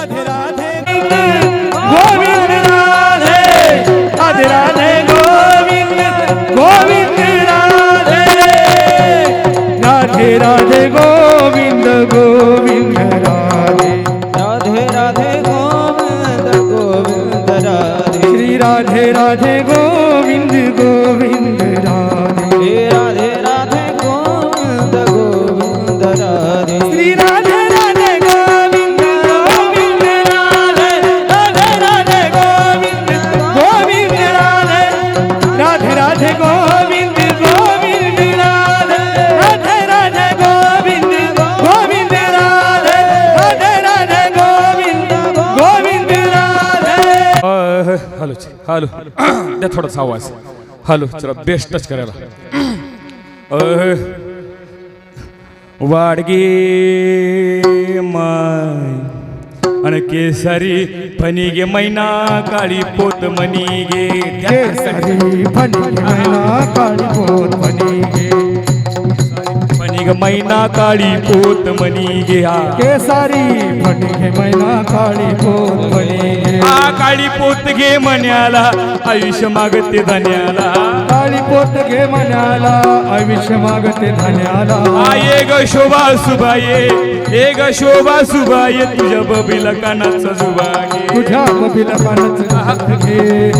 One hit hello. द्या थोडासा आवाज. हॅलो चला बेस्ट टच करायला. अह, वाडगे माय. आणि केसरी फणी गे मैना काळी पोत मनिगे केसरी फणी मैना काळी पोत फणी फनिग मैना काळी पोत मनिगे हा केसरी फणी मैना काळी पोत फणी आ काळी पोत घे मन्याला आयुष्य मागते धन्याला. काळी पोत घे मनाला आयुष्य मागते धन्याला. आये ग शोभा सुबाये ए ग शोभा सुबाये तुझ्या बबीला कानाचा जुबागे. तुझ्या बबीला कानाचं घे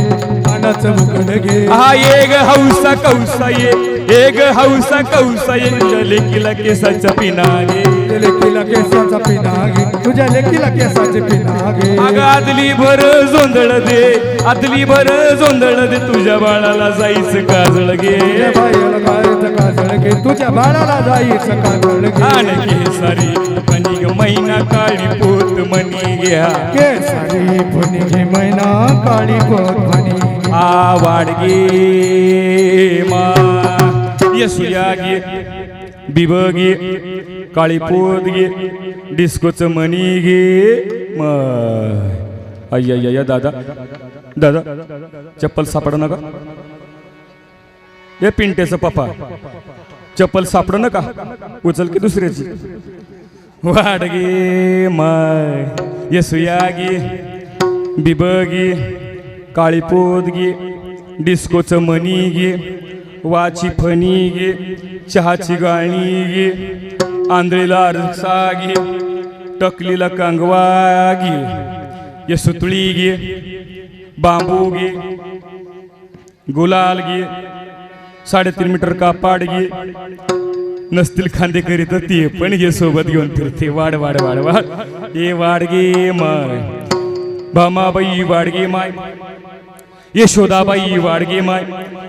कानाचं मुकड घे. हा ये ग हौसा कौसा ये ए ग हौसा कौसा ये तुझ्या लेकीला केसाचा पिनागे. तुझ्या लेकीला केसाचा पिना घे तुझ्या लेकीला केसाचे पिना घे अग आदली भर जोंधळ दे आदली भर जोंधळ दे तुझ्या बाळाला जायचं काजळ गायचं काजळ घे तुझ्या बाळाला जायचं काजळ घे. आण सारी मनी ग मैना काळी पोत मनी घ्या. केसरी फणी घे मैना काळी पोत फणी आ वाडगे मा. यसुया गे बिब गे काळी पोत डिस्कोच मनी गे म अय्या दादा दादा चप्पल सापड नका हे पिंटेचं पप्पा चप्पल सापड नका उचल की दुसऱ्याची वाडगे माय यसुया गे बिब गे काळीपोत गे डिस्कोचं मनी गे वाची फणी गे चहाची गाणी गे आंधळीला आरसा गे टकलीला कांगवा गे ये सुतळी गे बांबू गे गुलाल गे साडेतीन मीटर कापाड गे नसतील खांदे करीत ते पण घे सोबत घेऊन फिरते. वाड वाड वाड वाड ए वाडगे माय. भामाबाई वाडगे माय. यशोदाबाई वाडगे माय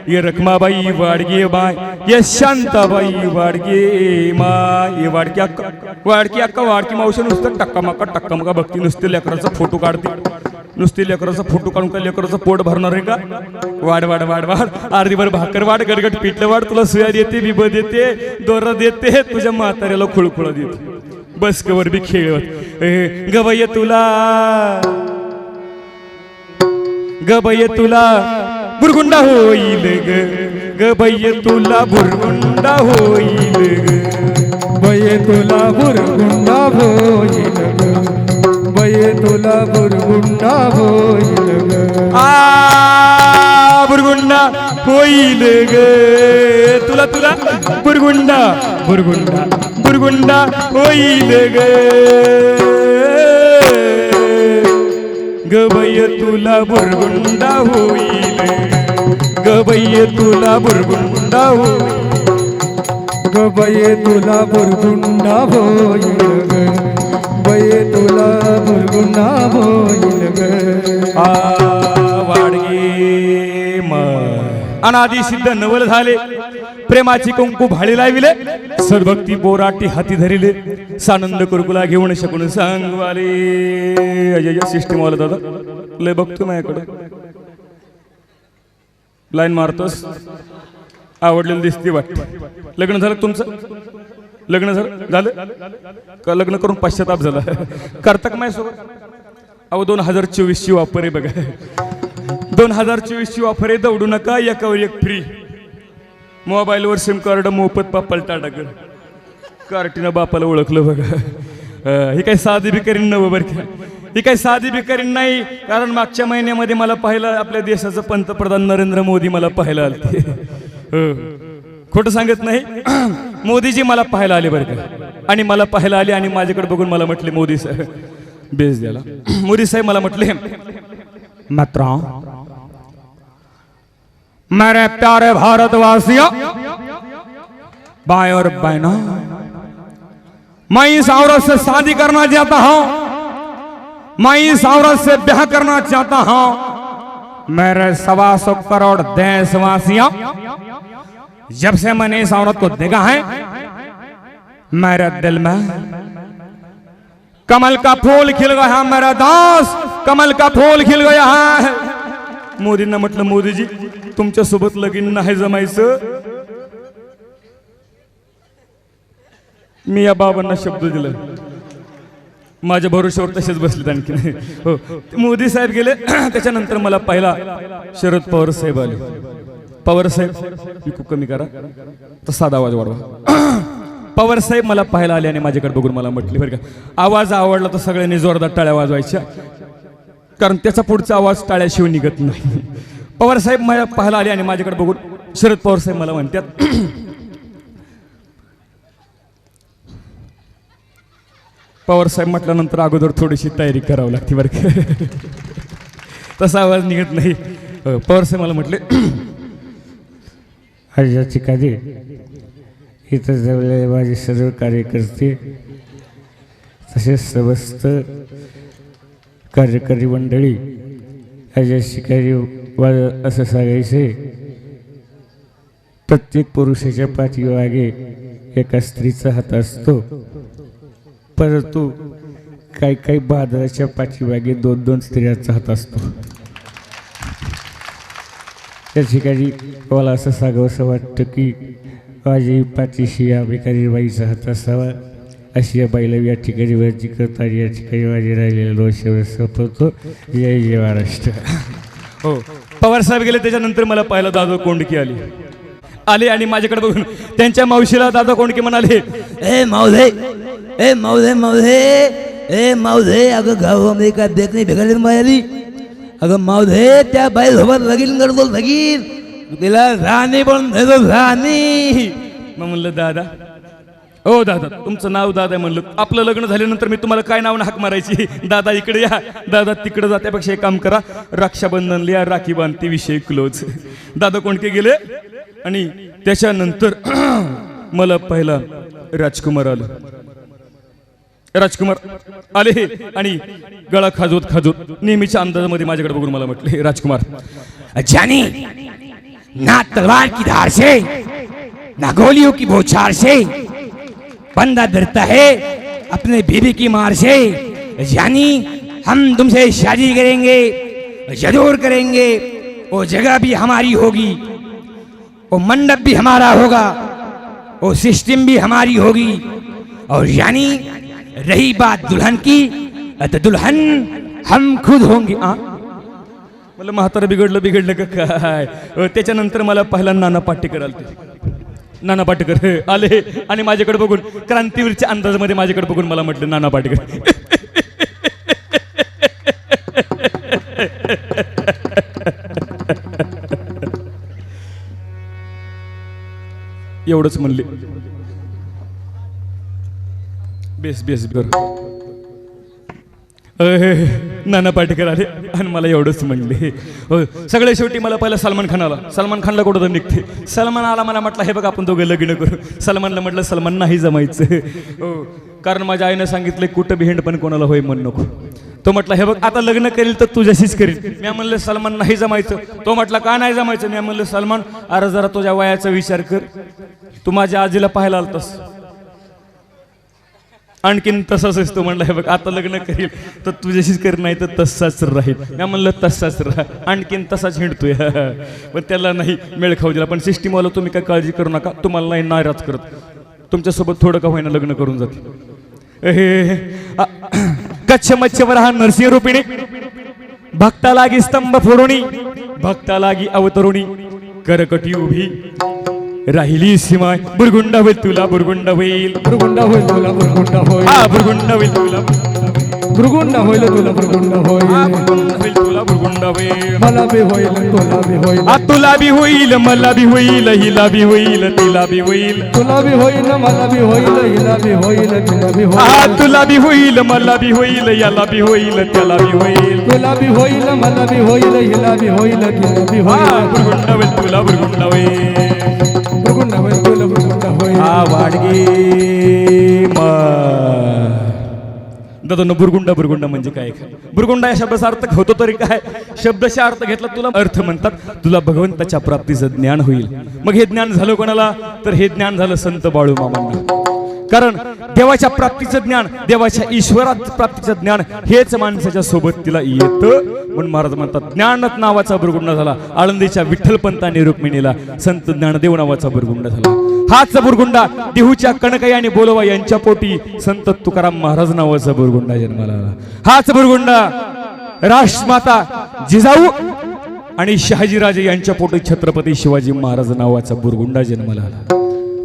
ये रखमाबाई वाडगे माय ये शांताबाई वाडगे माय ये वाडकी अक्का वाडकी अक्का वाडकी मावशी नुसतं टक्का मक्का टक्का मका बघती नुसते लेकराचा फोटो काढते. नुसते लेकराचा फोटो काढून काय लेकराचं पोट भरणार आहे का? वाढ वाढ वाढ वाढ अर्धीभर भाकर वाढ गडगड पिठलं वाढ तुला सुया देते बिब देते दोरा देते तुझ्या म्हाताऱ्याला खुळखुळ देते. बस कवर बी खेळत गवय तुला. गबय तुला बुरगुंडा होईल ग. गबय तुला बुरगुंडा होईल ग. तुला बुरगुंडा होईल बय तुला बुरगुंडा होईल आ बुरगुंडा होईल ग. तुला तुला? बुरगुंडा बुरगुंडा बुरगुंडा होईल ग. गबय तुला बुरगुंडा होईल. गबय तुला बुरगुंडा होईल. ग तुला बुरगुंडा होईल ग. तुला बुरगुंडा होईल ग. आ वाडगे अनादी सिद्ध नवल झाले. प्रेमाची कुंकू भाळी लाविले. सद्भक्ती बोराटी हाती धरिले. सानंद कुरकुला घेऊन शकून सांगवाले. अजय सिस्टीम वाला दादा. लय बघतो माझ्याकडे. लाईन मारतोस. आवडलेलं दिसते वाटते लग्न झालं तुमचं? लग्न झालं? झालं? का लग्न करून पश्चाताप झाला? करता माय माझ्यासोबत? अहो दोन हजार चोवीसची वापर आहे बघा. दोन हजार चोवीसची वापर आहे दौडू नका एकावर एक फ्री मोबाईलवर सिम कार्ड मोफत बाप्पाला टाटा कार्टीनं बापाला ओळखलं बघा. ही काही साधी बी करीन नवं बरं ही काही साधी भिकारी नाही कारण मागच्या महिन्यामध्ये मला पाहिलं आपल्या देशाचं पंतप्रधान नरेंद्र मोदी मला पाहायला आले खोटं सांगत नाही. मोदीजी मला पाहायला आले बरं का? आणि मला पाहायला आले आणि माझ्याकडे बघून मला म्हटले मोदी साहेब बेस द्याला मोदी साहेब मला म्हटले मात्र मेरे प्यारे भारतवासियों, भाई और बहनों, मैं इस औरत से शादी करना चाहता हूँ। मैं इस औरत से ब्याह करना चाहता हूँ। मेरे सवा सौ करोड़ देशवासियों, जब से मैंने इस औरत को देखा है, मेरे दिल में कमल का फूल खिल गया मेरा दास कमल का फूल खिल गया है। मोदींना म्हटलं मोदीजी तुमच्यासोबत लगीन नाही जमायचं. मी या बाबांना शब्द दिला. माझ्या भरोश्यावर तसेच बसलेत आणखी हो. मोदी साहेब गेले त्याच्यानंतर मला पहिला शरद पवार साहेब आले. पवार साहेब मी खूप कमी करा. तर साधा आवाज वाढवा. पवार साहेब मला पाहायला आले आणि माझ्याकडे बघून मला म्हटले बरं का आवाज आवडला तर सगळ्यांनी जोरदार टाळ्या वाजवायच्या. कारण त्याचा पुढचा आवाज टाळ्याशिवाय निघत नाही. पवार साहेब मला पाहायला आले आणि माझ्याकडे बघून शरद पवार साहेब मला म्हणतात पवार साहेब म्हटल्यानंतर अगोदर थोडीशी तयारी करावी लागते बरं तसा आवाज निघत नाही. पवार साहेब मला म्हटले आजाची कादे इथं जवळ माझे सर्व कार्यकर्ते तसेच समस्त कार्यकारी मंडळी आजा शिकारी वाज असं सांगायचे प्रत्येक पुरुषाच्या पाठीमागे एका स्त्रीचा हात असतो. परंतु काही काही बादराच्या पाठीमागे दोन दोन स्त्रियांचा हात असतो. त्या ठिकाणी मला असं सांगावंसं वाटतं की माझी पाठीशी या बेकारी बाईचा हात असावा. अशी या बाईला या ठिकाणी वरती करता या ठिकाणी माझे राहिलेले दोष संपवतो. जय जय महाराष्ट्र. हो. पवार साहेब गेले त्याच्यानंतर मला पाहिलं दादा कोंडकी आली. आले आणि माझ्याकडे बघून त्यांच्या मावशीला दादा कोंडकी म्हणाले ए मावधे ए मावधे मावधे ए मावधे अगं गावामध्ये काय देत नाही भेगायला मायाली. अगं मावधे त्या बाई सोबत लगीन करतो लगीन. तिला राणी पण राणी. मग म्हणलं दादा हो दादा. तुमचं नाव दादा आहे म्हणलं. आपलं लग्न झाल्यानंतर मी तुम्हाला काय नाव हाक मारायची? दादा इकडे या. दादा तिकडे जात्यापेक्षा एक काम करा. रक्षाबंधन लिहा राखी बांधती विषय क्लोज दादा कोणके गेले? आणि त्याच्यानंतर मला पहिला राजकुमार आलं. राजकुमार आले आणि गळा खाजवत खाजवत नेहमीच्या अंदाजामध्ये माझ्याकडे बघून मला म्हटले राजकुमार जानी ना तलवार की धार से ना गोलियों की बौछार से बंदा डरता है अपने बीबी की मार से। यानी हम तुमसे शादी करेंगे, ज़रूर करेंगे। वो जगह भी हमारी होगी, वो मंडप भी हमारा होगा, वो सिस्टम भी हमारी होगी। और यानी रही बात दुल्हन की तो दुल्हन हम खुद होंगे। आ? मला म्हातारं बिघडलं बिघडलं का काय त्याच्यानंतर मला पहिला नाना पाटेकर आलते नाना पाटेकर. आले. आणि माझ्याकडे बघून क्रांतीवीरच्या अंदाजामध्ये माझ्याकडे बघून मला म्हटलं नाना पाटेकर. एवढंच म्हणले. बेस बेस बर नाना पाटेकर आले आणि मला एवढंच म्हणले. हो सगळे शेवटी मला पहिला सलमान खान आला. सलमान खानला कुठं तर निघते. सलमान आला मला म्हटलं हे बघ आपण दोघं लग्न करू. सलमानला म्हटलं सलमान नाही जमायचं. हो कारण माझ्या आईनं सांगितलं कुठं भेंड पण कोणाला होय म्हण नको. तो म्हटला हे बघ आता लग्न करील तर तुझ्याशीच करील. मी म्हणलं सलमान नाही जमायचं. तो म्हटला का नाही जमायचं? मी म्हणलं सलमान अरे जरा तुझ्या वयाचा विचार कर. तू माझ्या आजीला पाहायला आलतस. आणखीन तसाच असतो म्हणलं हे बघ आता लग्न करील तर तुझ्याशीच कर नाही तर तसाच राहील. मी म्हणलं तसाच राहा आणखीन तसाच हिंडतोय. पण त्याला नाही मेळ खाऊ दिला. पण सिस्टीमवाला तुम्ही काय काळजी करू नका तुम्हाला नाही नाराज करत. तुमच्यासोबत थोडं का होईना लग्न करून जाते. हे कच्छ मच्छवर हा नरसिंह रूपिणी भक्ता लागी स्तंभ फोडोणी भक्ता लागी अवतरुणी करकटी उभी राहिली सीमा बुरगुंडा होईल तुला बुरगुंडा होईल बुरगुंडा होईल तुला बुरगुंडा होईल हा बुरगुंडा होईल तुला भृगुंड होईल तुला भृगुंड होईल तुला बुरगुंड होईल मला बी होईल तुला बी होईल आ तुला बी होईल मला बी होईल हिला बी होईल तिला बी होईल तुला बी होईल मला बी होईल हिला बी होईल तिला बी आ होईल तुला बी होईल मला बी होईल याला बी होईल त्याला बी होईल तुला बी होईल मला बी होईल हिला बी होईल तिला बी होईल बुरगुंड होईल तुला बुरगुंड होईल भृगुंड होईल तुला भृगुंड होईल हा वाडगे दादा बुरगुंडा बुरगुंडा म्हणजे काय? बुरगुंडा या शब्दाचा अर्थ होतो तरी काय? शब्दाचा अर्थ घेतला तुला अर्थ म्हणतात. तुला भगवंताच्या प्राप्तीचं ज्ञान होईल. मग हे ज्ञान झालं कोणाला? तर हे ज्ञान झालं संत बाळू मामांना कारण देवाच्या प्राप्तीचं ज्ञान देवाच्या ईश्वरात प्राप्तीचं ज्ञान हेच माणसाच्या सोबत तिला येतं. म्हणून महाराज म्हणतात ज्ञानच नावाचा भुरगुंड झाला. आळंदीच्या विठ्ठलपंतांनी रुक्मिणीला संत ज्ञानदेव नावाचा भुरगुंड झाला. हाच बुरगुंडा देहूच्या कणकई आणि बोलवा यांच्या पोटी संत तुकाराम महाराज नावाचा बुरगुंडा जन्माला आला. हाच बुरगुंडा राष्ट्रमाता जिजाऊ आणि शहाजीराजे यांच्या पोटी छत्रपती शिवाजी महाराज नावाचा बुरगुंडा जन्माला आला.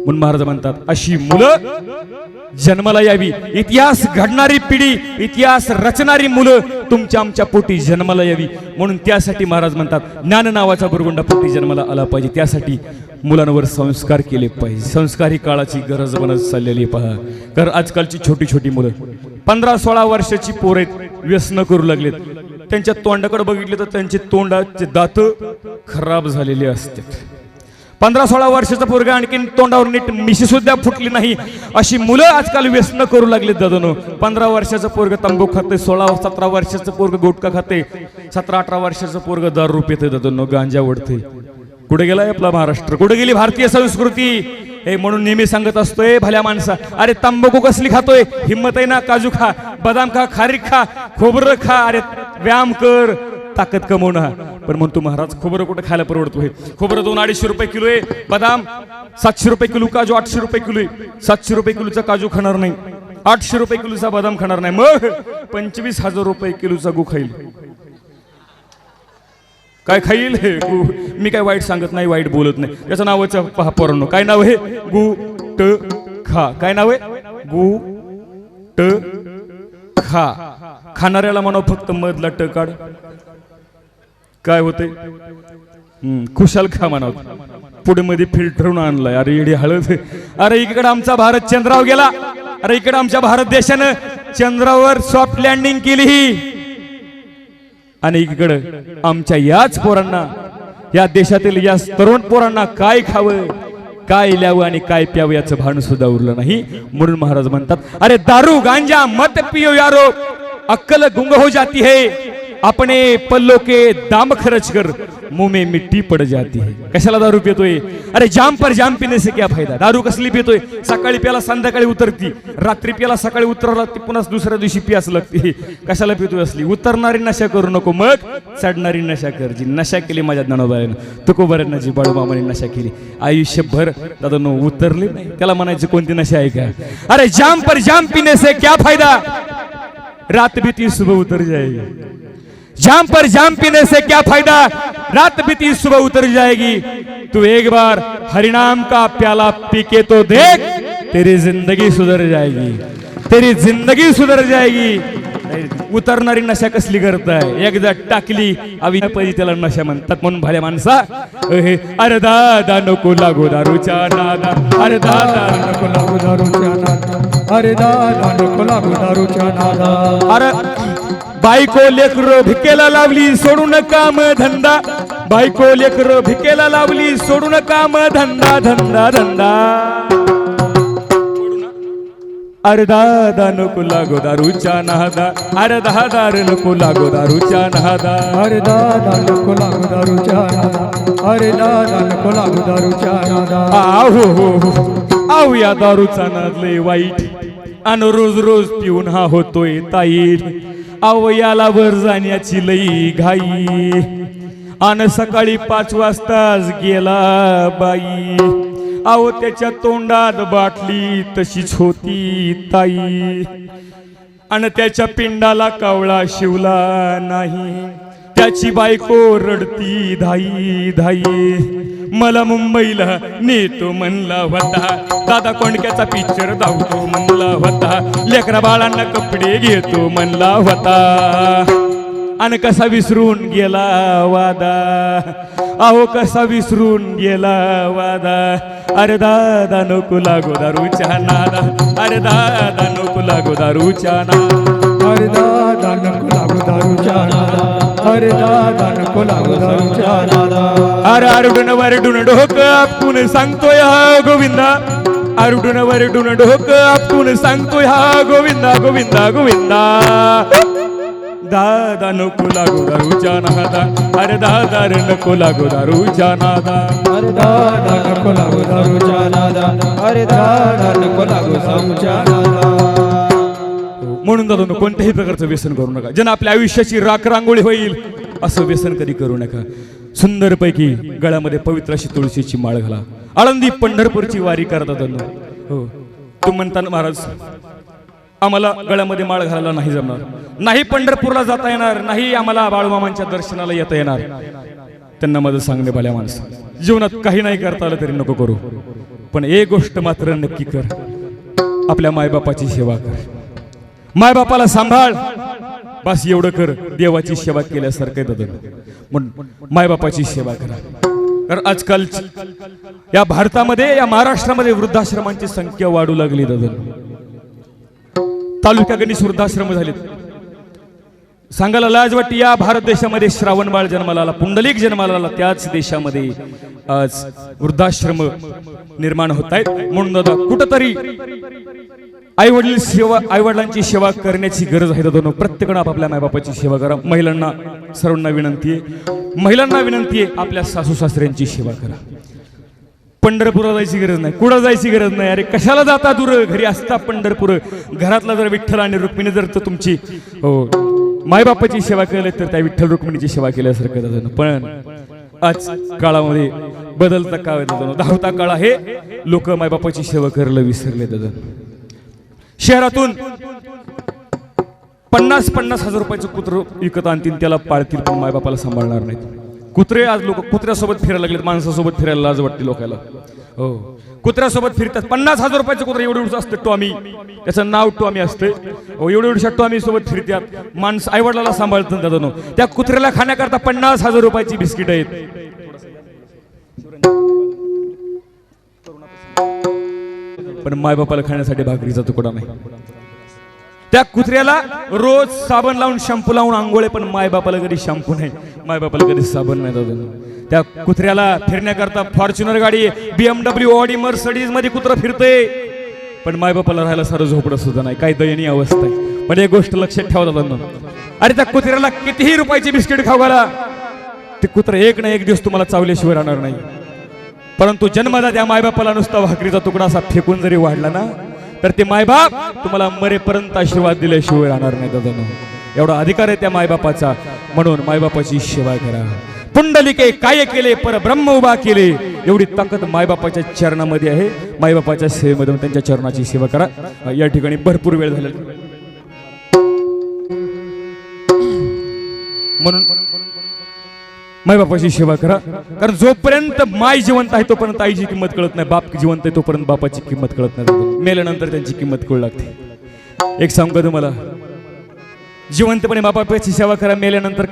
म्हणून महाराज म्हणतात अशी मुलं जन्माला यावी. इतिहास घडणारी पिढी इतिहास रचणारी मुलं तुमच्या आमच्या पोटी जन्माला यावी. म्हणून त्यासाठी महाराज म्हणतात ज्ञान नावाचा बुरगुंडा पोटी जन्माला आला पाहिजे. त्यासाठी मुलांवर संस्कार केले पाहिजे. संस्कार ही काळाची गरज बनत चाललेली पहा. कारण आजकालची छोटी छोटी मुलं पंधरा सोळा वर्षाची पोरे व्यसन करू लागलेत. त्यांच्या तोंडाकडे बघितले तर त्यांचे तोंडाचे दात खराब झालेले असतात. पंधरा सोळा वर्षाचा पोरगा आणखीन तोंडावर नीट मिशी सुद्धा फुटली नाही. अशी मुलं आजकाल व्यसन करू लागले दादानो. पंधरा वर्षाचं पोरग तंबू खाते सोळा सतरा वर्षाचं पोरग गुटखा खाते सतरा अठरा वर्षाचं पोरग दारू पिते दादानो गांजा ओढते. कुठे गेलाय आपला महाराष्ट्र? कुठे गेली भारतीय संस्कृती? हे म्हणून नेहमी सांगत असतोय भल्या माणसा. अरे तंबाखू कसली खातोय? हिंमत आहे ना काजू खा बदाम खा खारीक खा खोबरं खा. अरे व्यायाम कर. ताकद कमवणं पण म्हणतो महाराज खोबरं कुठं खायला परवडतो हे? खोबरं दोन अडीचशे रुपये किलो आहे. बदाम सातशे रुपये किलो काजू आठशे रुपये किलो आहे. सातशे रुपये किलोचा काजू खाणार नाही. आठशे रुपये किलोचा बदाम खाणार नाही. मग पंचवीस हजार रुपये किलोचा गु खाईल. काय खाईल हे गु मी काय वाईट सांगत नाही वाईट बोलत नाही. त्याचं नावाचं पहा पोरांनो. काय नाव हे गु ट खा. काय नाव आहे? गु ट खा. खाणाऱ्याला म्हणा फक्त मधला ट काढ. काय होते खुशाल खा म्हणत पुढे मध्ये फिल्टरून आणलाय. अरे इडी हळद. अरे इकडे आमचा भारत चंद्रावर गेला. अरे इकडे आमच्या भारत देशानं चंद्रावर सॉफ्ट लँडिंग केली ही. आणि इकडं आमच्या याच पोरांना या देशातील या तरुण पोरांना काय खावं काय लिहावं आणि काय प्यावं याचं भान सुद्धा उरलं नाही. म्हणून महाराज म्हणतात अरे दारू गांजा मत पियो यारो. अक्कल गुंग हो जाती है. अपने पल्लो के दाम खर्च कर मुंह में मिट्टी पड़ जाती है। कशाला दारू पितोय हो अरे जाम पर जाम पिणे से क्या फायदा? दारू कसली पितोय हो सकाळी प्याला संध्याकाळी उतरती. रात्री प्याला सकाळी उतरावं लागते पुन्हा दुसऱ्या दिवशी पियास लागते. कशाला पितोय असली? उतरणारी नशा करू नको मग. चढणारी नशा कर जी. नशा केली माझ्या तुको तुकोबाऱ्यांना जी बाळूमामाने नशा केली. आयुष्यभर दादा नो उतरले नाही. त्याला म्हणायची कोणती नशा आहे का? अरे जाम पर जाम पिने से क्या फायदा? रात बीती सुबह उतर जाएगी. जाम पर जाम पीने से क्या फायदा? रात बीती सुबह उतर जाएगी। तू एक बार हरिनाम का प्याला पी के तो देख तेरी जिंदगी सुधर जाएगी। तेरी जिंदगी सुधर जाएगी। उतरणारी नशा कसली करताय एकदा टाकली अविनापदी त्याला नशा म्हणतात म्हणून भाल्या माणसा अरे दादा नको लागो दारूच्या नादा अरे दादा नको लागू दारूच्या नादा अरे दादा नको लागू दारूच्या नादा अरे बायको लेकर भिकेला लावली सोडून काम धंदा. बायको लेकर भिकेला लावली सोडून काम धंदा धंदा धंदा. अरे दादा नको लागो दारूच्या नादा. अरे दादा रे नको लागो दारूच्या नादा. अरे दादा नको लागू दारूच्या नादा. अरे दादा नको लागू दारूच्या नादा. आहो हो हो. आहो या दारूचा नाद लय वाईट. आणि रोज रोज पिऊन हा होतोय ताईट अवयाला याला वर जाण्याची लई घाई. आणि सकाळी पाच वाजताच गेला बाई. आहो त्याच्या तोंडात बाटली तशीच होती ताई. आणि त्याच्या पिंडाला कावळा शिवला नाही. त्याची बायको रडती धाई धाई. मला मुंबईला नेतो म्हणला होता. दादा कोंडक्याचा पिक्चर धावतो म्हणला होता. लेकरा बाळांना कपडे घेतो म्हणला होता. आणि कसा विसरून गेला वादा. अहो कसा विसरून गेला वादा. अरे दादा नको लागो दारूच्या नादा. अरे दादा नको लागो दारूच्या नादा. अरे दादा नको लागो दारूच्या नादा. अरे दादा नको वरडून डोकं आपण सांगतोय हा गोविंदा. आरडून वरडून डोकं आपण सांगतोय हा गोविंदा गोविंदा गोविंदा. दादा नको लागू दारूच्या नादा. अरे दादा रे नको लागू दारूच्या नादा. अरे दादा नको लागू दारूच्या नादा. अरे दादा नको लागू दारूच्या नादा. म्हणून दादा कोणत्याही प्रकारचं व्यसन करू नका. ज्यांना आपल्या आयुष्याची राख रांगोळी होईल असं व्यसन कधी करू नका. सुंदरपैकी गळ्यामध्ये पवित्र अशी तुळशीची माळ घाला. आळंदी पंढरपूरची वारी करता दादा हो. तू म्हणताना महाराज आम्हाला गळ्यामध्ये माळ घालायला नाही जमणार. नाही पंढरपूरला जाता येणार नाही आम्हाला बाळूमामांच्या दर्शनाला येता येणार. त्यांना माझं सांगणे भल्या माणसं. जीवनात काही नाही करता आलं तरी नको करू. पण एक गोष्ट मात्र नक्की कर. आपल्या मायबापाची सेवा कर. मायबापाला सांभाळ. बस एवढं कर देवाची सेवा केल्यासारखं दादा म्हणून मायबापाची सेवा करा. तर आजकाल या भारतामध्ये या महाराष्ट्रामध्ये वृद्धाश्रमांची संख्या वाढू लागली दादा तालुक्या गणेश वृद्धाश्रम झालेत. सांगायला लाज वाटते या भारत देशामध्ये श्रावण बाळ जन्माला आला पुंडलिक जन्माला आला त्याच देशामध्ये आज वृद्धाश्रम निर्माण होत आहेत. म्हणून दादा कुठंतरी आई वडील सेवा आई वडिलांची सेवा करण्याची गरज आहे दोन प्रत्येकानं आपापल्या मायबापाची सेवा करा. महिलांना सर्वांना विनंती आहे. महिलांना विनंती आहे आपल्या सासू सासऱ्यांची सेवा करा. पंढरपुरा जायची गरज नाही. कुठं जायची गरज नाही? अरे कशाला जाता दूर? घरी असता पंढरपूर. घरातला जर विठ्ठल आणि रुक्मिणी जर तर तुमची हो मायबापाची सेवा केली तर त्या विठ्ठल रुक्मिणीची सेवा केल्यासारखं जातं पण आज काळामध्ये बदलता काळ दादा धावता काळ आहे. लोक मायबापाची सेवा करायला विसरले दादा शहरातून पन्नास पन्नास हजार रुपयाचं कुत्र विकत आणतील त्याला पाळतील पण मायबापाला सांभाळणार नाहीत. कुत्रे आज लोक कुत्र्यासोबत फिरायला लागलेत माणसासोबत फिरायला लाज वाटते लोकांना हो. कुत्र्यासोबत फिरतात पन्नास हजार रुपयाचं कुत्र एवढं एवढं असतं टॉमी. त्याचं नाव टॉमी असते हो एवढं एवढ्या टॉमी सोबत फिरतात. माणसं आईवडिलाला सांभाळतात दादा त्या कुत्र्याला खाण्याकरता पन्नास हजार रुपयाची बिस्किट आहेत. पण मायबापाला खाण्यासाठी भाकरीचा तुकडा नाही. त्या कुत्र्याला रोज साबण लावून शॅम्पू लावून आंघोळे पण मायबापाला कधी शॅम्पू नाही. मायबापाला कधी साबण नाही दादा. त्या कुत्र्याला फिरण्याकरता फॉर्च्युनर गाडी बीएमडब्ल्यू ऑडी मर्सडीजमध्ये कुत्र फिरते पण मायबापाला राहायला सारं झोपडं सुद्धा नाही. काय दयनीय अवस्था आहे. पण एक गोष्ट लक्षात ठेवा अरे त्या कुत्र्याला कितीही रुपयाची बिस्किट खाऊ घाला. ते कुत्र एक ना एक दिवस तुम्हाला चावल्याशिवाय राहणार नाही. परंतु जन्मदा त्या मायबापाला नुसता भाकरीचा तुकडा असा फेकून जरी वाढला ना तर ते मायबाप तुम्हाला मरेपर्यंत आशीर्वाद दिल्याशिवाय राहणार नाही दादा एवढा अधिकार आहे त्या मायबापाचा. म्हणून मायबापाची सेवा करा. पुंडलिके काय केले पर ब्रह्म उभा केले. एवढी ताकद मायबापाच्या चरणामध्ये आहे. मायबापाच्या सेवेमध्ये त्यांच्या चरणाची सेवा करा. या ठिकाणी भरपूर वेळ झाला मायबापाची सेवा करा. कारण जोपर्यंत माय जिवंत आहे तोपर्यंत आईची किंमत कळत नाही बाप जिवंत आहे तोपर्यंत बापाची किंमत कळत नाही. मेल्यानंतर त्यांची किंमत कळू लागते. एक सांगू का तुम्हाला? जिवंतपणे बापाची सेवा करा मेल्यानंतर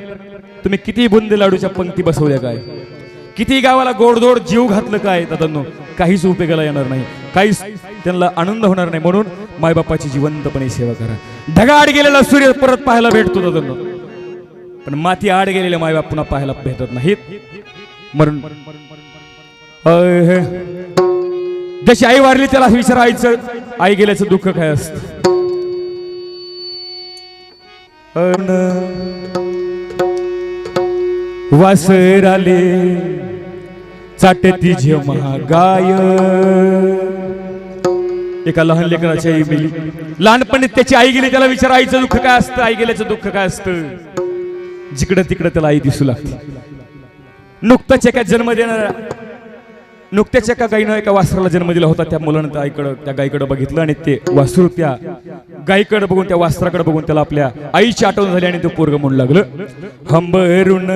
तुम्ही किती बुंदी लाडूच्या पंक्ती बसवल्या काय? किती गावाला गोडदोड जीव घातलं काय? दादांनो काहीच उपयोगाला येणार नाही. काहीच त्यांना आनंद होणार नाही. म्हणून मायबापाची जिवंतपणे सेवा करा. ढगाआड गेलेला सूर्य परत पाहायला भेटतो दादांनो. पण माती आड गेलेले मायबाप पुन्हा पाहायला भेटत नाहीत. म्हणून हे. जशी आई वारली त्याला विचारायचं. आई गेल्याचं दुःख काय असत? वासराले चाटे तिझे महागाय. एका लहान लेकराची आई गेली लहानपणी त्याची आई गेली त्याला विचारायचं दुःख काय असतं? आई गेल्याचं दुःख काय असतं? जिकडं तिकडं त्याला आई दिसू लागते. नुकताच एका जन्म देणाऱ्या नुकत्याच एका गायीनं एका वासराला जन्म दिला होता. त्या मुलानं त्या आईकडं त्या गायीकडे बघितलं आणि ते वासरू त्या गायीकडे बघून त्या वासराकडे बघून त्याला आपल्या आईची आठवण झाली आणि तो पोरग म्हणू लागलं हंबरून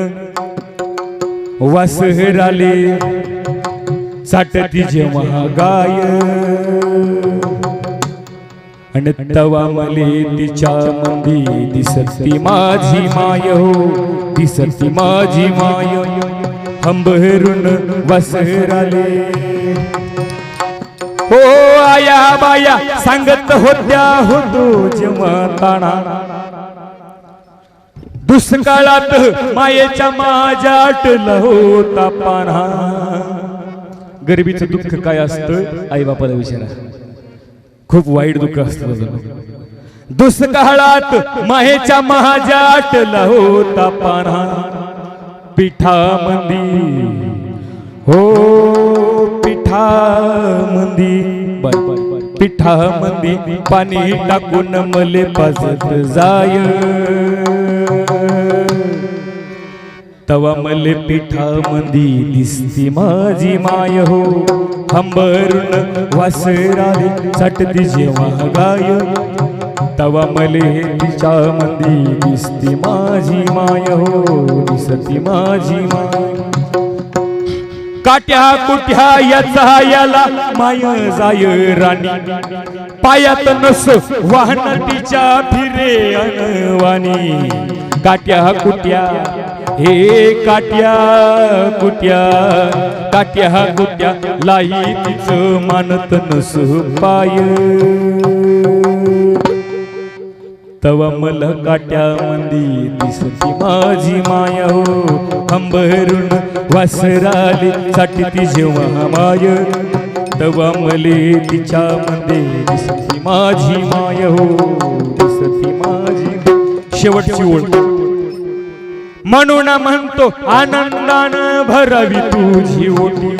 वासराले साठती जेव्हा गाय आणि तवा मले तिच्या मंदी दिसती माझी माय हो दिसती माझी माय. हंबरून वसराले. हो आया बाया सांगत होत्या होतो जेव्हा दुष्काळात मायेच्या माझ्या आटलं होता पाना गरिबीचं दुःख काय असतं? आई बापाला विचारा. खूप वाईट दुःख असतं. दुष्काळात मायेच्या माझ्या आटला होता पाना. पिठामंदी. हो पिठामंदी. बर बर पिठामंदी पाणी टाकून मले पाजत जाय. तवा मले पिठामंदी दिसती माझी माय हो. हंबरून वासराले चटती जेव्हा गाय. तवा मले तिच्या मंदी दिसती माझी माय हो. दिसती माझी माय. काट्या कुठ्या याचा याला माय जाय राणी. पायात नस वाहन तिच्या फिरे अनवाणी. काट्या कुट्या हे काट्या कुट्या काट्या कुट्या लाई तिच मानत नस पाय. तवा मला काट्या मंदी दिसती माझी माया हो. हंबरून वासराले ती जेव्हा माय. तवा मले तिच्या मध्ये दिसती माझी माय हो. दिसती माझी. शेवटची ओळख म्हणून म्हणतो आनंदान भरावी तुझी ओटी.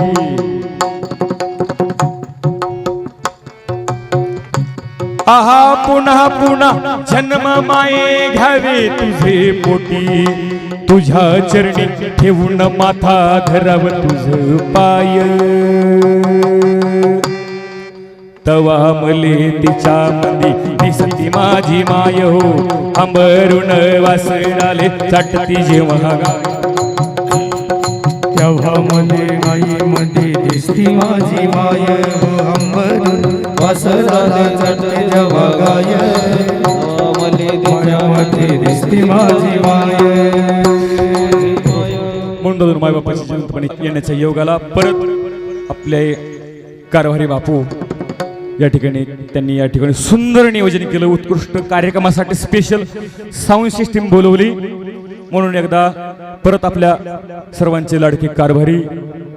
आहा पुन्हा पुन्हा जन्म माये घ्यावे तुझे पोटी. तुझ्या चरणी ठेवून माथा धराव तुझ पाय. तवा मले तिच्या मंदी दिसती माझी माय हो. अंबरुण वासराले चटती जेव्हा तेव्हा मले आई मध्ये दिसती माझी माय हो. अंबरून वासराले चटते जेव्हा गाय. मले मायामध्ये दिसती माझी माय. म्हणून मायबापाच्या येण्याच्या योगाला परत आपले कारभारी बापू या ठिकाणी त्यांनी या ठिकाणी सुंदर नियोजन केलं. उत्कृष्ट कार्यक्रमासाठी स्पेशल साऊंड सिस्टीम बोलवली. म्हणून एकदा परत आपल्या सर्वांचे लाडके कारभारी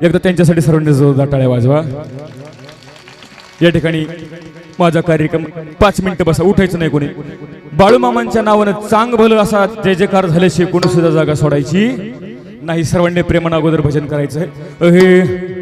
एकदा त्यांच्यासाठी सर्वांनी जोरदार टाळ्या वाजवा. या ठिकाणी माझा कार्यक्रम पाच मिनिटं बसा उठायचं नाही कोणी. बाळूमामांच्या नावानं चांग भलं असा जे जयकार झाल्याशिवाय कोणी सुद्धा जागा सोडायची नाही. सर्वांनी प्रेमानं अगोदर भजन करायचं आहे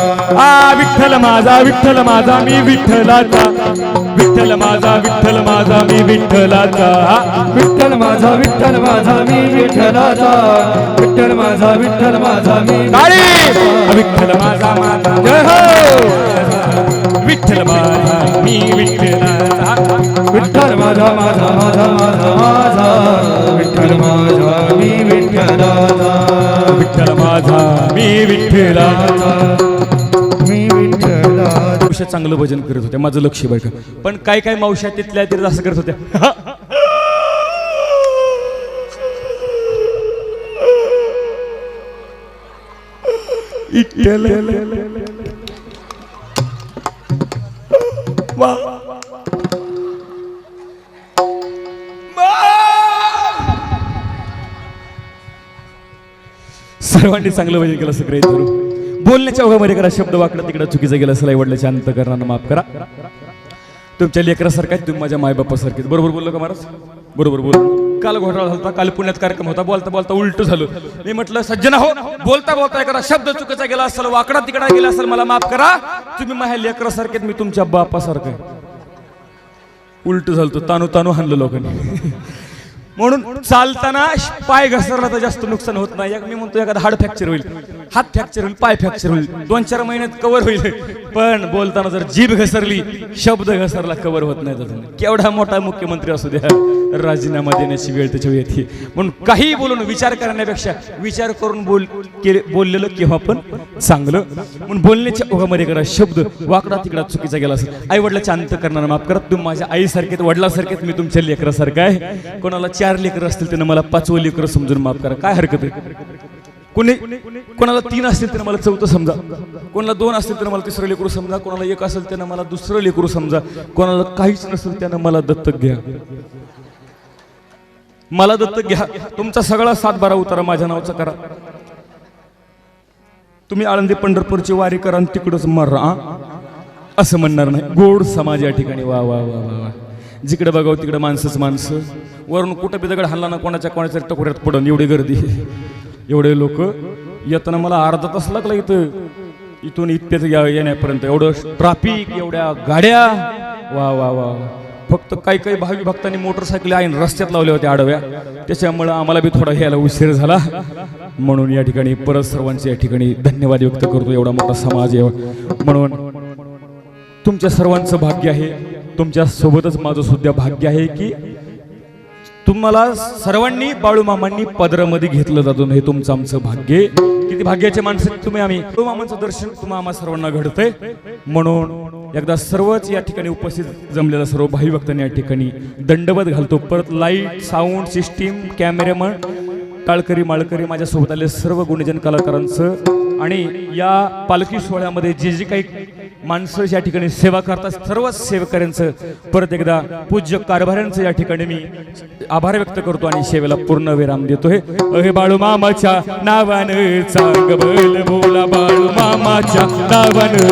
आ विठ्ठल माझा विठ्ठल माझा मी विठ्ठलाचा विठ्ठल माझा विठ्ठल माझा मी विठ्ठलाचा विठ्ठल माझा विठ्ठल माझा मी विठ्ठलाचा विठ्ठल माझा विठ्ठल माझा मी काळी विठ्ठल माझा माझा जय हो विठ्ठल माझा मी विठ्ठलाचा विठ्ठल माझा माझा माझा माझा माझा विठ्ठल माझा मी विठ्ठलाचा विठ्ठल माझा मी विठ्ठलाचा मी विठ्ठलाचा मावश्या चांगलं भजन करत होत्या माझं लक्ष आहे बरं का पण काय काय मावश्या तिथल्या तिथे असं करत होत्या. सर्वांनी चांगलं भजन केलं ग्रहित धरू बोलण्याच्या ओघामध्ये करा शब्द वाकडं तिकडं चुकीचं गेलं असं वडिलाच्या शांत करणार माफ करा. तुमच्या लेकरासारखा तुम्ही माझ्या मायबापासारखे बरोबर बोललो का महाराज? बरोबर बोल काल घोटाळा झाला काल पुण्यात कार्यक्रम होता बोलता बोलता उलट झालं. मी म्हटलं सज्जना हो बोलता बोलता करा शब्द चुकीचा गेला असेल वाकडा तिकडा गेला असेल मला माफ करा. तुम्ही माझ्या लेकरासारखे आहेत, मी तुमच्या बापासारखं उलट झालं तानू तानू हाणलं लोकांनी. म्हणून चालताना पाय घसरला तर जास्त नुकसान होत नाही. एक मी म्हणतो एखादा हाड फ्रॅक्चर होईल हात फ्रॅक्चर होईल पाय फ्रॅक्चर होईल दोन चार महिन्यात कव्हर होईल. पण बोलताना जर जीभ घसरली शब्द घसरला कव्हर होत नाही केवढा मोठा मुख्यमंत्री असू द्या. राजीनामा देण्याची वेळ त्याच्यावर येते. म्हणून काही बोलून विचार करण्यापेक्षा विचार करून बोल केले बोललेलं केव्हा पण चांगलं. म्हणून बोलण्याच्या ओघामध्ये करा शब्द वाकडा तिकडा चुकीचा गेला असेल आई वडिलाच्या अंत करणार माफ करा. तुम्ही माझ्या आईसारखेत वडिलासारखेत मी तुमच्या लेकरासारखं आहे. कोणाला चार लेकरं असतील त्यानं मला पाचवं लेकरं समजून माफ करा. काय हरकत आहे? कोणी कोणाला तीन असतील तर मला चौथं समजा. कोणाला दोन असतील तर मला तिसरं लेकरू समजा. कोणाला एक असेल त्यानं मला दुसरं लेकरू समजा. कोणाला काहीच नसेल त्यानं मला दत्तक घ्या. मला दत्तक घ्या. तुमचा सगळा सात बारा उतारा माझ्या नावाचा करा. तुम्ही आळंदी पंढरपूरची वारी करा आणि तिकडंच मरा असं म्हणणार नाही. गोड समाज या ठिकाणी. वा वा वा वा वा. जिकडे बघावं तिकडे माणसंच माणसं. वरून कुठं बी दगड हल्ला ना कोणाच्या कोणाच्या टकोऱ्यात पडून. एवढी गर्दी. एवढे लोक येताना मला अर्धा तास लागला इथं. इथून इथपेच या- येण्यापर्यंत. एवढं ट्राफिक एवढ्या गाड्या. वा वा वा वा. फक्त काही काही भावी भक्तांनी मोटरसायकल आहे रस्त्यात लावल्या होत्या आडव्या. त्याच्यामुळं आम्हाला बी थोडा ह्याला उशीर झाला. म्हणून या ठिकाणी परत सर्वांचे या ठिकाणी धन्यवाद व्यक्त करतो. एवढा मोठा समाज आहे. म्हणून तुमच्या सर्वांचं भाग्य आहे. तुमच्या सोबतच माझं सुद्धा भाग्य आहे की तुम्हाला सर्वांनी बाळूमामांनी पदरामध्ये घेतलं जातं. हे तुमचं आमचं भाग्य किती भाग्याचे माणसं तुम्ही आम्ही. मामांचं दर्शन तुम्हा आम्हा सर्वांना घडतंय. म्हणून एकदा सर्वच या ठिकाणी उपस्थित जमलेला सर्व भाई भक्तांनी या ठिकाणी दंडवत घालतो. परत लाइट साऊंड सिस्टीम कॅमेरामन टाळकरी माळकरी माझ्यासोबत आले सर्व गुणजन कलाकारांचं आणि या पालखी सोहळ्यामध्ये जे जे काही माणसं या ठिकाणी सेवा करतात सर्वच सेवकऱ्यांचं परत एकदा पूज्य कारभाऱ्यांचं या ठिकाणी मी आभार व्यक्त करतो आणि सेवेला पूर्ण विराम देतो अहे बाळू मामाच्या नावानं चांगलं बोला बाळू मामाच्या नावानं.